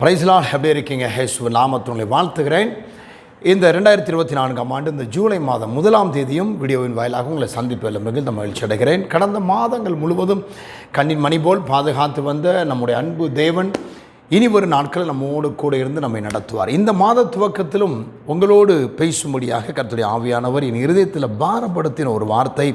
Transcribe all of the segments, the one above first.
பிரைஸ்லால் எப்படி இருக்கீங்க. ஹேசு நாமத்தினுடைய வாழ்த்துகிறேன். இந்த ரெண்டாயிரத்தி இருபத்தி நான்காம் ஆண்டு இந்த ஜூலை மாதம் முதலாம் தேதியும் வீடியோவின் வாயிலாக உங்களை சந்திப்பதில் மிகுந்த மகிழ்ச்சி அடைகிறேன். கடந்த மாதங்கள் முழுவதும் கண்ணின் மணி போல் பாதுகாத்து வந்த நம்முடைய அன்பு தேவன் இனி ஒரு நாட்கள் நம்மோடு கூட இருந்து நம்மை நடத்துவார். இந்த மாத துவக்கத்திலும் உங்களோடு பேசும்படியாக கருத்துடைய ஆவியானவர் என் இருதயத்தில் பாரப்படுத்தின ஒரு வார்த்தை.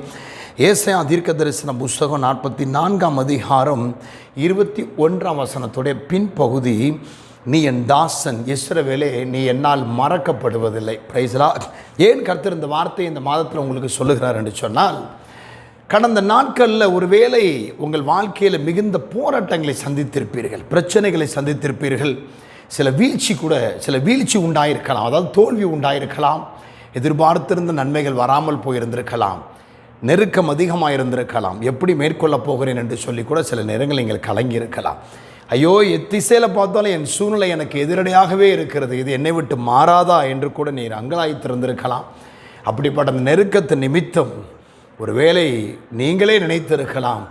ஏசையா தீர்க்க தரிசன புஸ்தகம் நாற்பத்தி நான்காம் அதிகாரம் இருபத்தி ஒன்றாம் வசனத்துடைய பின்பகுதி நீ என் தாசன் இஸ்ரவேலே நீ என்னால் மறக்கப்படுவதில்லை. பிரைஸ்லா ஏன் கருத்திருந்த இந்த வார்த்தை இந்த மாதத்தில் உங்களுக்கு சொல்லுகிறார் என்று சொன்னால் கடந்த நாட்களில் ஒருவேளை உங்கள் வாழ்க்கையில் மிகுந்த போராட்டங்களை சந்தித்திருப்பீர்கள் பிரச்சனைகளை சந்தித்திருப்பீர்கள் சில வீழ்ச்சி கூட சில வீழ்ச்சி உண்டாயிருக்கலாம் அதாவது தோல்வி உண்டாயிருக்கலாம் எதிர்பார்த்திருந்த நன்மைகள் வராமல் போயிருந்திருக்கலாம். நெருக்கம் அதிகமாக இருந்திருக்கலாம் எப்படி மேற்கொள்ளப் போகிறேன் என்று சொல்லி கூட சில நேரங்கள் நீங்கள் கலங்கி இருக்கலாம் ஐயோ எத்திசையில் பார்த்தாலும் என் சூழ்நிலை எனக்கு எதிரடையாகவே இருக்கிறது. இது என்னை விட்டு மாறாதா என்று கூட நீர் அங்கலாய்த்திருந்திருக்கலாம். அப்படிப்பட்ட அந்த நெருக்கத்து நிமித்தம் ஒருவேளை நீங்களே நினைத்திருக்கலாம்.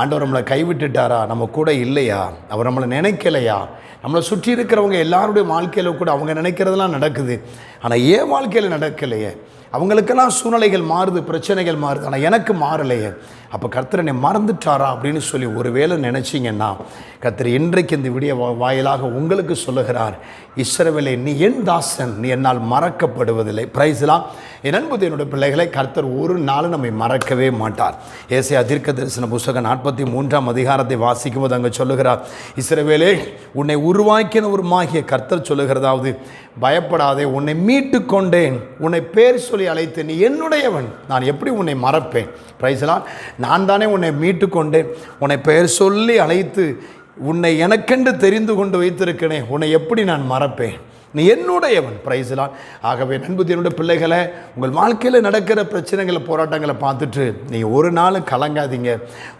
ஆண்டவர் நம்மளை கைவிட்டுட்டாரா? நம்ம கூட இல்லையா? அவர் நம்மளை நினைக்கலையா? நம்மளை சுற்றி இருக்கிறவங்க எல்லாருடைய வாழ்க்கையில் கூட அவங்க நினைக்கிறதெல்லாம் நடக்குது. ஆனால் ஏன் வாழ்க்கையில் நடக்கலையே. அவங்களுக்கெல்லாம் சூழ்நிலைகள் மாறுது பிரச்சனைகள் மாறுது. ஆனால் எனக்கு மாறலையே. அப்போ கர்த்தர் என்னை மறந்துட்டாரா அப்படின்னு சொல்லி ஒருவேளை நினச்சிங்கன்னா கர்த்தர் இன்றைக்கு இந்த விடிய வா- வாயிலாக உங்களுக்கு சொல்லுகிறார் இஸ்ரவேலே நீ என் தாசன். நீ என்னால் மறக்கப்படுவதில்லை. பிரைஸ்லாம் என் என்னுடைய பிள்ளைகளை கர்த்தர் ஒரு நாளும் நம்மை மறக்கவே மாட்டார். ஏசையா தீர்க்க தரிசன புஸ்தகம் நாற்பத்தி மூன்றாம் அதிகாரத்தை வாசிக்கும் போது அங்கே சொல்லுகிறார் இஸ்ரவேலே உன்னை உருவாக்கினவருமாகிய கர்த்தர் சொல்லுகிறதாவது பயப்படாதே உன்னை மீட்டு கொண்டேன். உன்னை பேர் சொல்லி அழைத்தேன். நீ என்னுடையவன். நான் எப்படி உன்னை மறப்பேன்? பிரைஸ்லாம் நான் தானே உன்னை மீட்டு கொண்டேன். உன்னை பெயர் சொல்லி அழைத்து உன்னை எனக்கென்று தெரிந்து கொண்டு வைத்திருக்கிறேன். உன்னை எப்படி நான் மறப்பேன்? நீ என்னுடையவன். பிரைஸ்லான் ஆகவே நண்புத்தியனுடைய பிள்ளைகளை உங்கள் வாழ்க்கையில் நடக்கிற பிரச்சனைகளை போராட்டங்களை பார்த்துட்டு நீங்கள் ஒரு நாளும் கலங்காதீங்க.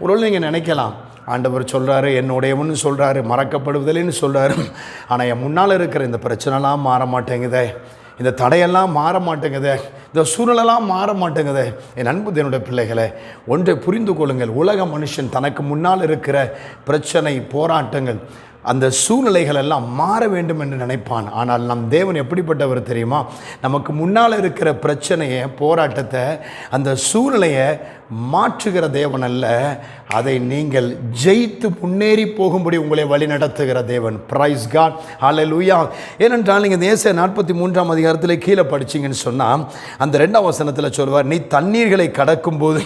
ஒரு நீங்கள் நினைக்கலாம் ஆண்டவர் சொல்கிறாரு என்னுடையவன் சொல்கிறாரு மறக்கப்படுவதில்லைன்னு சொல்கிறாரு ஆனால் என் முன்னால் இருக்கிற இந்த பிரச்சனைலாம் மாற மாட்டேங்குதே. இந்த தடையெல்லாம் மாற மாட்டேங்குதே. இந்த சூழலெல்லாம் மாற மாட்டேங்குதே. என் அன்பு என்னுடைய பிள்ளைகளை ஒன்றை புரிந்து கொள்ளுங்கள். உலக மனுஷன் தனக்கு முன்னால் இருக்கிற பிரச்சனை போராட்டங்கள் அந்த சூழ்நிலைகள் எல்லாம் மாற வேண்டும் என்று நினைப்பான். ஆனால் நம் தேவன் எப்படிப்பட்டவர் தெரியுமா? நமக்கு முன்னால் இருக்கிற பிரச்சனையை போராட்டத்தை அந்த சூழ்நிலையை மாற்றுகிற தேவன் அல்ல. அதை நீங்கள் ஜெயித்து முன்னேறி போகும்படி உங்களை வழி நடத்துகிற தேவன். பிரைஸ் காட் லூயா ஏனென்றால் நீங்கள் தேச நாற்பத்தி மூன்றாம் அதிகாரத்தில் கீழே படிச்சீங்கன்னு சொன்னால் அந்த ரெண்டாம் வசனத்தில் சொல்வார் நீ தண்ணீர்களை கடக்கும்போது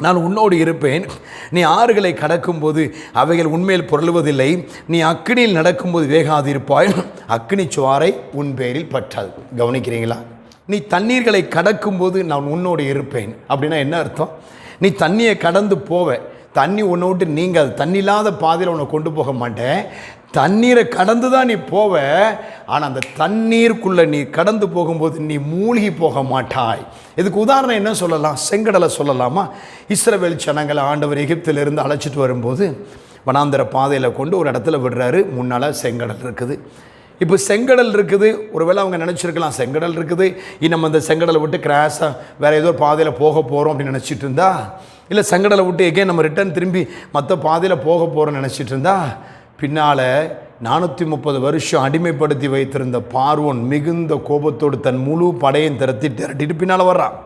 நான் உன்னோடு இருப்பேன். நீ ஆறுகளை கடக்கும்போது அவைகள் உண்மையில் புரளுவதில்லை. நீ அக்னியில் நடக்கும்போது வேகாதிருப்பாய். அக்னி சுவாரை உன் பேரில் பற்றாது. கவனிக்கிறீங்களா? நீ தண்ணீர்களை கடக்கும்போது நான் உன்னோடு இருப்பேன். அப்படின்னா என்ன அர்த்தம்? நீ தண்ணியை கடந்து போவ. தண்ணி உன்னை விட்டு நீங்கள் தண்ணி இல்லாத பாதையில் உன்னை கொண்டு போக மாட்டேன். தண்ணீரை கடந்து தான் நீ போவ. ஆனால் அந்த தண்ணீருக்குள்ளே நீ கடந்து போகும்போது நீ மூழ்கி போக மாட்டாய். இதுக்கு உதாரணம் என்ன சொல்லலாம்? செங்கடலை சொல்லலாமா? இஸ்ரவேல் ஜனங்களை ஆண்டவர் எகிப்திலிருந்து அழைச்சிட்டு வரும்போது வனாந்திர பாதையில் கொண்டு ஒரு இடத்துல விடுறாரு. முன்னால் செங்கடல் இருக்குது. இப்போ செங்கடல் இருக்குது. ஒருவேளை அவங்க நினச்சிருக்கலாம் செங்கடல் இருக்குது. இனி நம்ம இந்த செங்கடலை விட்டு கிராஸாக வேறு ஏதோ ஒரு பாதையில் போக போகிறோம் அப்படின்னு நினச்சிட்டு இருந்தா? இல்லை செங்கடலை விட்டு எகே நம்ம ரிட்டர்ன் திரும்பி மற்ற பாதையில் போக போகிறோம்னு நினச்சிட்டு இருந்தா? பின்னால் நானூற்றி முப்பது வருஷம் அடிமைப்படுத்தி வைத்திருந்த பார்வோன் மிகுந்த கோபத்தோடு தன் முழு படையும் திரட்டி திரட்டிட்டு பின்னால் வர்றான்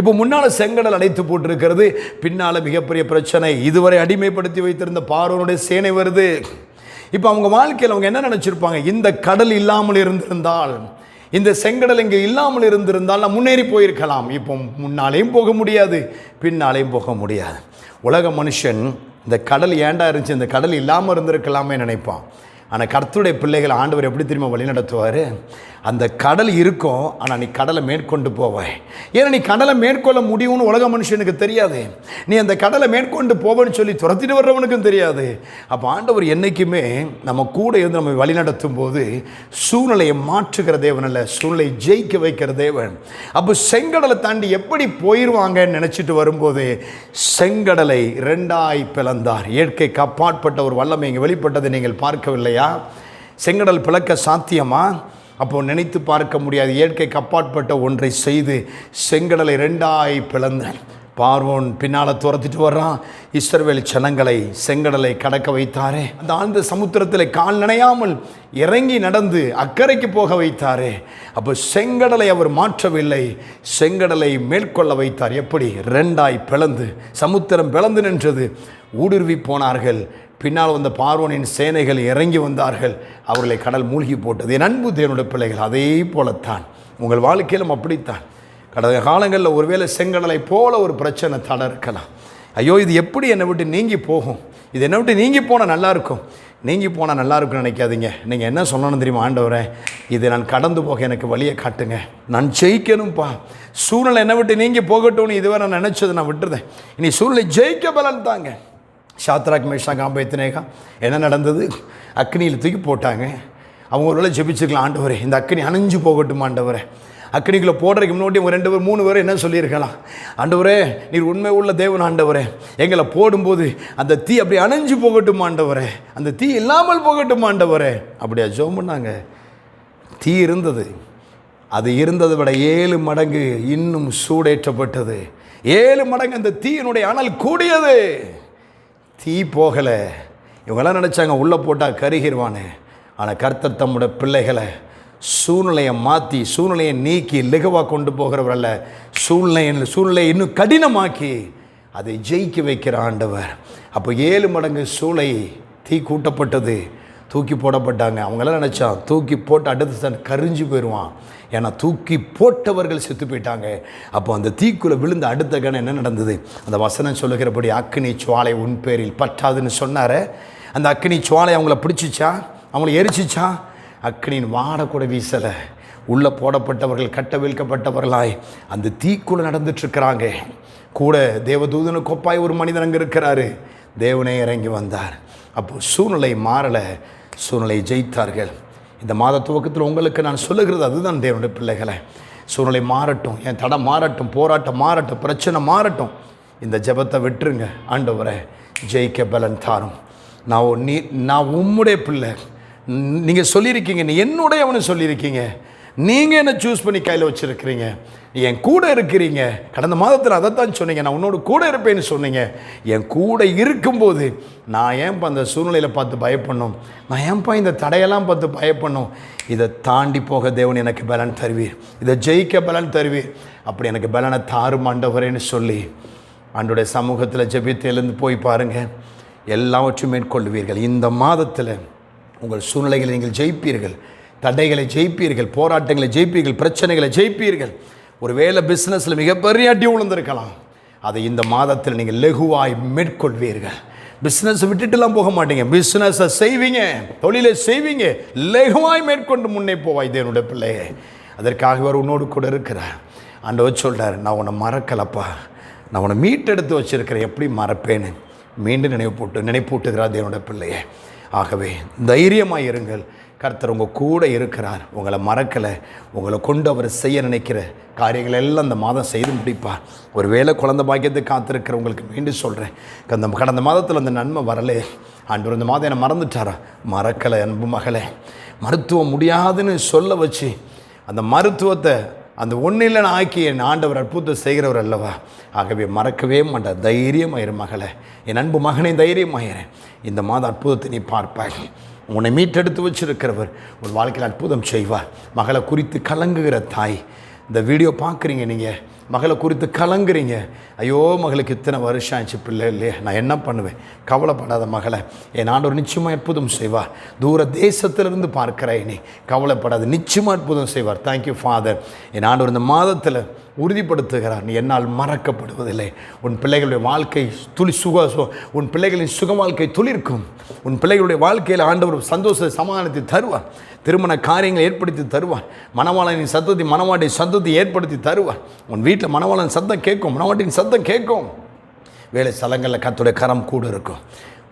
இப்போ முன்னால் செங்கடல் அடைத்து போட்டிருக்கிறது பின்னால் மிகப்பெரிய பிரச்சனை. இதுவரை அடிமைப்படுத்தி வைத்திருந்த பார்வனுடைய சேனை வருது. இப்போ அவங்க வாழ்க்கையில் அவங்க என்ன நினச்சிருப்பாங்க? இந்த கடல் இல்லாமல் இருந்திருந்தால் இந்த செங்கடல் இங்கே இல்லாமல் இருந்திருந்தால் நான் முன்னேறி போயிருக்கலாம். இப்போ முன்னாலேயும் போக முடியாது பின்னாலேயும் போக முடியாது. உலக மனுஷன் இந்த கடல் ஏண்டா இருந்துச்சு? இந்த கடல் இல்லாமல் இருந்திருக்கலாமே நினைப்பான். ஆனால் கர்த்துடைய பிள்ளைகள் ஆண்டவர் எப்படி திரும்ப வழி நடத்துவார் அந்த கடல் இருக்கும் ஆனால் நீ கடலை மேற்கொண்டு போவாய் ஏன்னா நீ கடலை மேற்கொள்ள முடியும்னு உலக மனுஷனுக்கு தெரியாது. நீ அந்த கடலை மேற்கொண்டு போவேன்னு சொல்லி துரத்திட்டு வர்றவனுக்கும் தெரியாது. அப்போ ஆண்டவர் என்றைக்குமே நம்ம கூட இருந்து நம்ம வழி நடத்தும் போது சூழ்நிலையை மாற்றுகிற தேவன் அல்ல சூழ்நிலையை ஜெயிக்க வைக்கிற தேவன். அப்போ செங்கடலை தாண்டி எப்படி போயிடுவாங்கன்னு நினச்சிட்டு வரும்போது செங்கடலை ரெண்டாய் பிளந்தார். இயற்கைக்கு அப்பாற்பட்ட ஒரு வல்லமை இங்கே வெளிப்பட்டதை நீங்கள் பார்க்கவில்லையா? செங்கடல் பிளக்க சாத்தியமா? அப்போ நினைத்து பார்க்க முடியாது. இயற்கைக்கு அப்பாற்பட்ட ஒன்றை செய்து செங்கடலை ரெண்டாய் பிளந்தேன் பார்வோன் பின்னால் துரத்திட்டு வர்றான். இஸ்ரவேல் ஜனங்களை செங்கடலை கடக்க வைத்தாரே. அந்த ஆழ்ந்த சமுத்திரத்தில் கால் நனையாமல் இறங்கி நடந்து அக்கறைக்கு போக வைத்தாரே. அப்போ செங்கடலை அவர் மாற்றவில்லை. செங்கடலை மேற்கொள்ள வைத்தார். எப்படி? ரெண்டாய் பிளந்து சமுத்திரம் பிளந்து நின்றது. ஊடுருவி போனார்கள். பின்னால் வந்த பார்வனின் சேனைகள் இறங்கி வந்தார்கள். அவர்களை கடல் மூழ்கி போட்டது. என் அன்பு தேவனுடைய பிள்ளைகள் அதே போலத்தான். உங்கள் வாழ்க்கையிலும் அப்படித்தான். கடந்த காலங்களில் ஒருவேளை செங்கடலை போல ஒரு பிரச்சனை தட இருக்கலாம் ஐயோ இது எப்படி என்னை விட்டு நீங்கி போகும்? இது என்னை விட்டு நீங்கி போனால் நல்லாயிருக்கும். நீங்கி போனால் நல்லாயிருக்கும்னு நினைக்காதீங்க. நீங்கள் என்ன சொல்லணும் தெரியுமா ஆண்டவரே? இது நான் கடந்து போக எனக்கு வழியை காட்டுங்க. நான் ஜெயிக்கணும்ப்பா சூழ்நிலை என்னை விட்டு நீங்கி போகட்டும்னு இதுவரை நான் நினச்சதை நான் விட்டுருந்தேன். இனி சூழ்நிலை ஜெயிக்க பலன் தாங்க. ஷாத்ராக் மேஷா காம்பேத்தினேகா என்ன நடந்தது? அக்னியில் தூக்கி போட்டாங்க. அவங்க ஒரு வேளை ஜெபிச்சுக்கலாம் ஆண்டவரே. இந்த அக்னி அணைஞ்சு போகட்டும் ஆண்டவரே. அக்னிக்குள்ளே போடுறதுக்கு முன்னாடி ஒரு ரெண்டு பேர் மூணு பேர் என்ன சொல்லியிருக்கலாம்? ஆண்டவரே நீர் உண்மை உள்ள தேவன் ஆண்டவரே. எங்களை போடும்போது அந்த தீ அப்படி அணைஞ்சு போகட்டும் ஆண்டவரே. அந்த தீ இல்லாமல் போகட்டும் ஆண்டவரே. அப்படியா ஜோம் பண்ணாங்க. தீ இருந்தது. அது இருந்ததை விட ஏழு மடங்கு இன்னும் சூடேற்றப்பட்டது. ஏழு மடங்கு அந்த தீயினுடைய அனல் கூடியது. தீ போகலை. இவங்கெல்லாம் நினச்சாங்க உள்ளே போட்டால் கருகிடுவானே ஆனால் கர்த்தர் தம்முடைய பிள்ளைகளை சூழ்நிலையை மாற்றி சூழ்நிலையை நீக்கி லெகுவாக கொண்டு போகிறவர் அல்ல. சூழ்நிலை சூழ்நிலையை இன்னும் கடினமாக்கி அதை ஜெயிக்க வைக்கிற ஆண்டவர். அப்போ ஏழு மடங்கு சூளை தீ கூட்டப்பட்டது. தூக்கி போடப்பட்டாங்க. அவங்களாம் நினச்சான் தூக்கி போட்டு அடுத்த தன் கரிஞ்சு போயிடுவான் ஏன்னா தூக்கி போட்டவர்கள் செத்து போயிட்டாங்க. அப்போ அந்த தீக்குள்ளே விழுந்த அடுத்த கணம் என்ன நடந்தது? அந்த வசனம் சொல்லுகிறபடி அக்னி சுவாலை உன் பேரில் பற்றாதுன்னு சொன்னார். அந்த அக்னி சுவாலை அவங்கள பிடிச்சிச்சா? அவங்கள எரிச்சிச்சா? அக்னியின் வாட கூட வீசலை. உள்ளே போடப்பட்டவர்கள் கட்டவிழ்க்கப்பட்டவர்களாய் அந்த தீக்குள்ளே நடந்துட்டுருக்கிறாங்க. கூட தேவதூதனு கொப்பாய் ஒரு மனிதன் அங்கே இருக்கிறாரு. தேவனே இறங்கி வந்தார். அப்போது சூழ்நிலை மாறலை. சூழ்நிலை ஜெயித்தார்கள். இந்த மாத துவக்கத்தில் உங்களுக்கு நான் சொல்லுகிறது அதுதான் தேவனுடைய பிள்ளைகளை. சூழ்நிலை மாறட்டும் என் தடம் மாறட்டும் போராட்டம் மாறட்டும் பிரச்சனை மாறட்டும். இந்த ஜெபத்தை விட்டுருங்க ஆண்டவரை ஜெயிக்க பலன் தாரும். நான் நீ நான் உம்முடைய பிள்ளை. நீங்கள் சொல்லியிருக்கீங்க நீ என்னுடைய அவனு சொல்லியிருக்கீங்க. நீங்கள் என்ன சூஸ் பண்ணி கையில் வச்சுருக்கிறீங்க? என் கூட இருக்கிறீங்க. கடந்த மாதத்தில் அதைத்தான் சொன்னீங்க. நான் உன்னோட கூட இருப்பேன்னு சொன்னீங்க. என் கூட இருக்கும்போது நான் ஏன்ப்பா அந்த சூழ்நிலையில் பார்த்து பயப்படணும்? நான் ஏன்ப்பா இந்த தடையெல்லாம் பார்த்து பயப்படணும்? இதை தாண்டி போக தேவன் எனக்கு பலன் தருவீர். இதை ஜெயிக்க பலன் தருவீர். அப்படி எனக்கு பலனை தாரும் ஆண்டவரேன்னு சொல்லி அன்றைய சமூகத்தில் ஜெபித்து எழுந்து போய் பாருங்கள் எல்லாவற்றையும் மேற்கொள்வீர்கள் இந்த மாதத்தில் உங்கள் சூழ்நிலைகளை நீங்கள் ஜெயிப்பீர்கள். தடைகளை ஜெயிப்பீர்கள் போராட்டங்களை ஜெயிப்பீர்கள் பிரச்சனைகளை ஜெயிப்பீர்கள். ஒரு வேலை பிஸ்னஸில் மிகப்பெரிய அடி விழுந்திருக்கலாம் அதை இந்த மாதத்தில் நீங்கள் லெகுவாய் மேற்கொள்வீர்கள். பிஸ்னஸ் விட்டுட்டுலாம் போக மாட்டீங்க. பிஸ்னஸை செய்வீங்க தொழிலை செய்வீங்க லெகுவாய் மேற்கொண்டு முன்னே போவாய் தேவனுடைய பிள்ளையே. அதற்காக அவர் உன்னோடு கூட இருக்கிறார். ஆண்டவர் சொல்கிறார் நான் உன்னை மறக்கலப்பா. நான் உன்னை மீட்டெடுத்து வச்சிருக்கிறேன். எப்படி மறப்பேன்னு? மீண்டும் நினைவு போட்டு நினைப்பூட்டுகிறார் தேவனுடைய பிள்ளையே. ஆகவே தைரியமாக இருங்கள். கர்த்தர் உங்கள் கூட இருக்கிறார். உங்களை மறக்கலை. உங்களை கொண்டு அவர் செய்ய நினைக்கிற காரியங்கள் எல்லாம் அந்த மாதம் செய்து முடிப்பார் ஒரு வேளை குழந்தை பாக்கியத்தை காத்திருக்கிறவங்களுக்கு மீண்டும் சொல்கிறேன் அந்த கடந்த மாதத்தில் அந்த நன்மை வரலே. அன்று இந்த மாதம் என்னை மறந்துட்டாரா? மறக்கலை அன்பு மகளே. மருத்துவம் முடியாதுன்னு சொல்ல வச்சு அந்த மருத்துவத்தை அந்த ஒன்றில் ஆக்கி என் ஆண்டவர் அற்புதம் செய்கிறவர் அல்லவா? ஆகவே மறக்கவே மாட்டார். தைரியமாயிரு மகளே. என் அன்பு மகனை தைரியமாயிரேன் இந்த மாதம் அற்புதத்தை நீ பார்ப்பாய். உன்னை மீட்டெடுத்து வச்சிருக்கிறவர் உன் வாழ்க்கையில் அற்புதம் செய்வார். மகளை குறித்து கலங்குகிற தாய். இந்த வீடியோ பார்க்குறீங்க நீங்கள் மகளை குறித்து கலங்குறீங்க. ஐயோ மகளுக்கு இத்தனை வருஷம் ஆச்சு பிள்ளை இல்லையே. நான் என்ன பண்ணுவேன்? கவலைப்படாத மகளை. என் ஆண்டவர் நிச்சயமாக அற்புதம் செய்வார். தூர தேசத்திலிருந்து பார்க்குறாய் நீ கவலைப்படாத. நிச்சயமாக அற்புதம் செய்வார். தேங்க்யூ ஃபாதர் என் ஆண்டவர் இந்த மாதத்தில் உறுதிப்படுத்துகிறார். நீ என்னால் மறக்கப்படுவதில்லை. உன் பிள்ளைகளுடைய வாழ்க்கை துளி சுக உன் பிள்ளைகளின் சுக வாழ்க்கை துளிர்க்கும். உன் பிள்ளைகளுடைய வாழ்க்கையில் ஆண்டவர் சந்தோஷ சமாதானத்தை தருவார். திருமண காரியங்களை ஏற்படுத்தி தருவார். மணவாளனின் சத்தத்தை மணவாட்டின் சத்தத்தை ஏற்படுத்தி தருவார். உன் வீட்டில் மணவாளன் சத்தம் கேட்கும் மணவாட்டின் சத்தம் கேட்கும். வேலை ஸ்தலங்களில் கத்துடைய கரம் கூட இருக்கும்.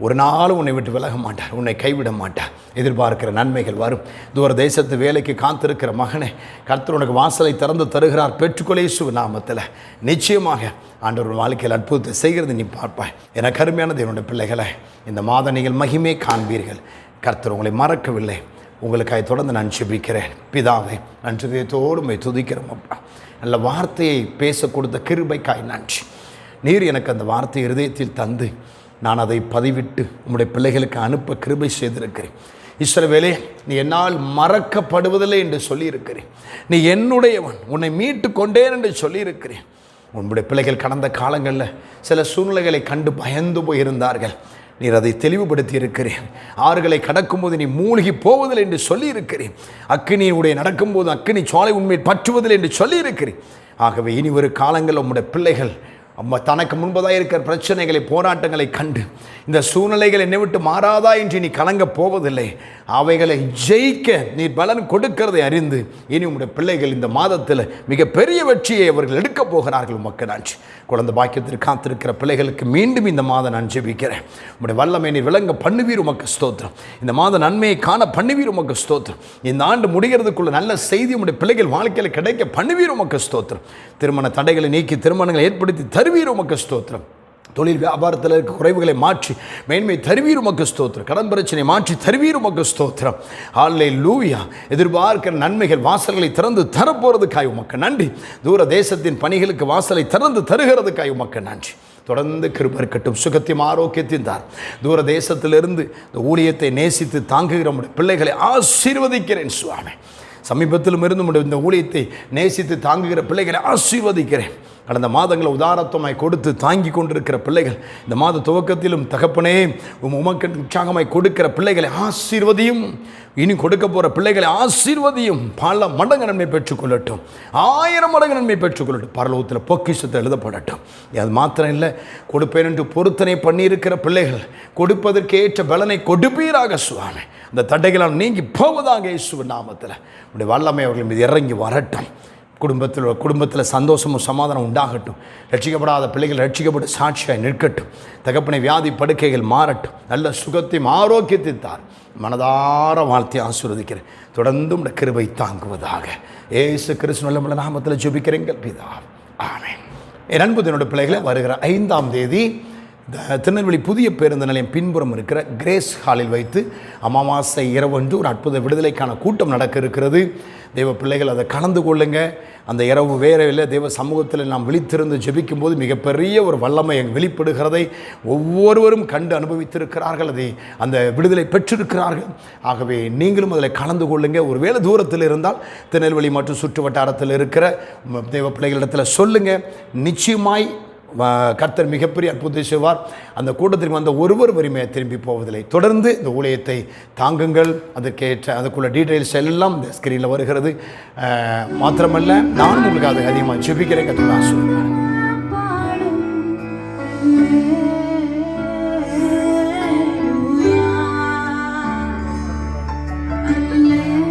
ஒரு நாளும் உன்னை விட்டு விலக மாட்டார். உன்னை கைவிட மாட்டார். எதிர்பார்க்கிற நன்மைகள் வரும். தூர தேசத்து வேலைக்கு காத்திருக்கிற மகனே கர்த்தர் உனக்கு வாசலை திறந்து தருகிறார். பெற்றுக்கொலேசு நாமத்தில். நிச்சயமாக ஆண்டவர் வாழ்க்கையில் அற்புதத்தை செய்கிறது நீ பார்ப்பாய். என கருமையானது என்னுடைய பிள்ளைகளை இந்த மாத நீங்கள் மகிமே காண்பீர்கள். கர்த்தர் உங்களை மறக்கவில்லை. உங்களுக்காக தொடர்ந்து நான் செபிக்கிறேன் பிதாவை நன்றி துதிக்கிறோம் அப்பா. நல்ல வார்த்தையை பேச கொடுத்த கிருபைக்காய் நன்றி. நீர் எனக்கு அந்த வார்த்தை இருதயத்தில் தந்து. நான் அதை பதிவிட்டு உங்களுடைய பிள்ளைகளுக்கு அனுப்ப கிருபை செய்திருக்கிறேன். இஸ்ரவேலே நீ என்னால் மறக்கப்படுவதில்லை என்று சொல்லியிருக்கிறேன். நீ என்னுடையவன் உன்னை மீட்டு கொண்டேன் என்று சொல்லியிருக்கிறேன். உன்னுடைய பிள்ளைகள் கடந்த காலங்களில் சில சூழ்நிலைகளை கண்டு பயந்து போயிருந்தார்கள். நீர் அதை தெளிவுபடுத்தி இருக்கிறேன் ஆறுகளை கடக்கும்போது நீ மூழ்கி போவதில்லை என்று சொல்லியிருக்கிறேன். அக்கினி உடைய நடக்கும்போது அக்கினி சோலை உண்மை பற்றுவதில்லை என்று சொல்லியிருக்கிறேன். ஆகவே இனி ஒரு காலங்களில் உம்முடைய பிள்ளைகள் தனக்கு முன்பதாக இருக்கிற பிரச்சனைகளை போராட்டங்களை கண்டு இந்த சூழ்நிலைகள் என்னை விட்டு மாறாதா என்று நீ கலங்க போவதில்லை. அவைகளை ஜெயிக்க நீ பலன் கொடுக்கிறதை அறிந்து இனி உங்களுடைய பிள்ளைகள் இந்த மாதத்தில் மிகப்பெரிய வெற்றியை அவர்கள் எடுக்கப் போகிறார்கள் உமக்கு நன்றி. குழந்தை பாக்கியத்திற்கு காத்திருக்கிற பிள்ளைகளுக்கு மீண்டும் இந்த மாதம் நான் ஜெபிக்கிறேன். உங்களுடைய வல்லமை நீ விளங்க பண்ணுவீர் உமக்கு ஸ்தோத்திரம். இந்த மாத நன்மையை காண பண்ணுவீர் உமக்கு ஸ்தோத்திரம். இந்த ஆண்டு முடிகிறதுக்குள்ள நல்ல செய்தி உங்களுடைய பிள்ளைகள் வாழ்க்கையில் கிடைக்க பண்ணுவீர் உமக்கு ஸ்தோத்திரம். திருமண தடைகளை நீக்கி திருமணங்களை ஏற்படுத்தி தரு தருவீர் உமக்கு ஸ்தோத்திரம். தொழில் வியாபாரத்தில் இருக்க குறைவுகளை மாற்றி மேன்மை தருவீர் உமக்கு ஸ்தோத்திரம். கடன் பிரச்சனை மாற்றி தருவீர் உமக்கு ஸ்தோத்திரம். ஆன்லை லூவியா எதிர்பார்க்கிற நன்மைகள் வாசல்களை திறந்து தரப்போகிறதுக்காய் உமக்கு நன்றி. தூர தேசத்தின் பணிகளுக்கு வாசலை திறந்து தருகிறதுக்காய் உமக்கு நன்றி. தொடர்ந்து கிருப இருக்கட்டும். சுகத்தையும் ஆரோக்கியத்தையும் தார். தூர தேசத்திலிருந்து இந்த ஊழியத்தை நேசித்து தாங்குகிற நம்முடைய பிள்ளைகளை ஆசீர்வதிக்கிறேன் சுவாமி. சமீபத்திலும் இருந்து இந்த ஊழியத்தை நேசித்து தாங்குகிற பிள்ளைகளை ஆசீர்வதிக்கிறேன். கடந்த மாதங்களை உதாரத்துவமாய் கொடுத்து தாங்கி கொண்டிருக்கிற பிள்ளைகள் இந்த மாத துவக்கத்திலும் தகப்பனே உம் உமக்கு உற்சாகமாய் கொடுக்கிற பிள்ளைகளை ஆசீர்வதியும் இனி கொடுக்க போகிற பிள்ளைகளை ஆசீர்வதியும். பல மடங்கு நன்மை பெற்றுக்கொள்ளட்டும் ஆயிரம் மடங்கு நன்மை பெற்றுக்கொள்ளட்டும் பரலோகத்தில் பொக்கிஷத்தை எழுதப்படட்டும். அது மாத்திரம் இல்லை கொடுப்பேன் என்று பொருத்தனை பண்ணியிருக்கிற பிள்ளைகள் கொடுப்பதற்கு ஏற்ற பலனை கொடுப்பீராக சுவாமி. அந்த தடைகளால் நீங்கி போவதாக இயேசு நாமத்தில். உடைய வல்லமை அவர்கள் மீது இறங்கி வரட்டும். குடும்பத்தில் குடும்பத்தில் சந்தோஷமும் சமாதானம் உண்டாகட்டும். ரட்சிக்கப்படாத பிள்ளைகள் ரட்சிக்கப்பட்டு சாட்சியாக நிற்கட்டும். தகப்பனை வியாதி படுக்கைகள் மாறட்டும். நல்ல சுகத்தையும் ஆரோக்கியத்தையும் தார். மனதார வாழ்த்தி ஆசீர்வதிக்கிறேன். தொடர்ந்து உடைய கிருபை தாங்குவதாக. ஏசு கிறிஸ்து நல்ல நாமத்தில் ஜெபிக்கிறேங்கள். பிதா ஆமென். என் அன்பு என்னோட பிள்ளைகளை வருகிற ஐந்தாம் தேதி திருநெல்வேலி புதிய பேருந்து நிலையம் பின்புறம் இருக்கிற கிரேஸ் ஹாலில் வைத்து அமாவாசை இரவன்று ஒரு அற்புத விடுதலைக்கான கூட்டம் நடக்க இருக்கிறது. தெய்வ பிள்ளைகள் அதை கலந்து கொள்ளுங்க. அந்த இரவு வேற இல்லை தெய்வ சமூகத்தில் நாம் விழித்திருந்து ஜெபிக்கும் போது மிகப்பெரிய ஒரு வல்லமை வெளிப்படுகிறதை ஒவ்வொருவரும் கண்டு அனுபவித்திருக்கிறார்கள். அதை அந்த விடுதலை பெற்றிருக்கிறார்கள். ஆகவே நீங்களும் அதில் கலந்து கொள்ளுங்க. ஒருவேளை தூரத்தில் இருந்தால் திருநெல்வேலி மற்றும் சுற்று வட்டாரத்தில் இருக்கிற தெய்வ பிள்ளைகளிடத்தில் சொல்லுங்கள் நிச்சயமாய் கர்த்தர் மிகப்பெரிய அற்புதம் செய்வார். அந்த கூட்டத்திற்கு வந்த ஒருவர் வறுமையை திரும்பி போவதில்லை. தொடர்ந்து இந்த ஊழியத்தை தாங்குங்கள். அதற்கேற்ற அதுக்குள்ள டீட்டெயில்ஸ் எல்லாம் இந்த ஸ்க்ரீனில் வருகிறது. மாத்திரமல்ல நானும் உங்களுக்கு அதை அதிகமாக ஜெபிக்கிறேன். கற்றுக் நான் சொல்லுவேன்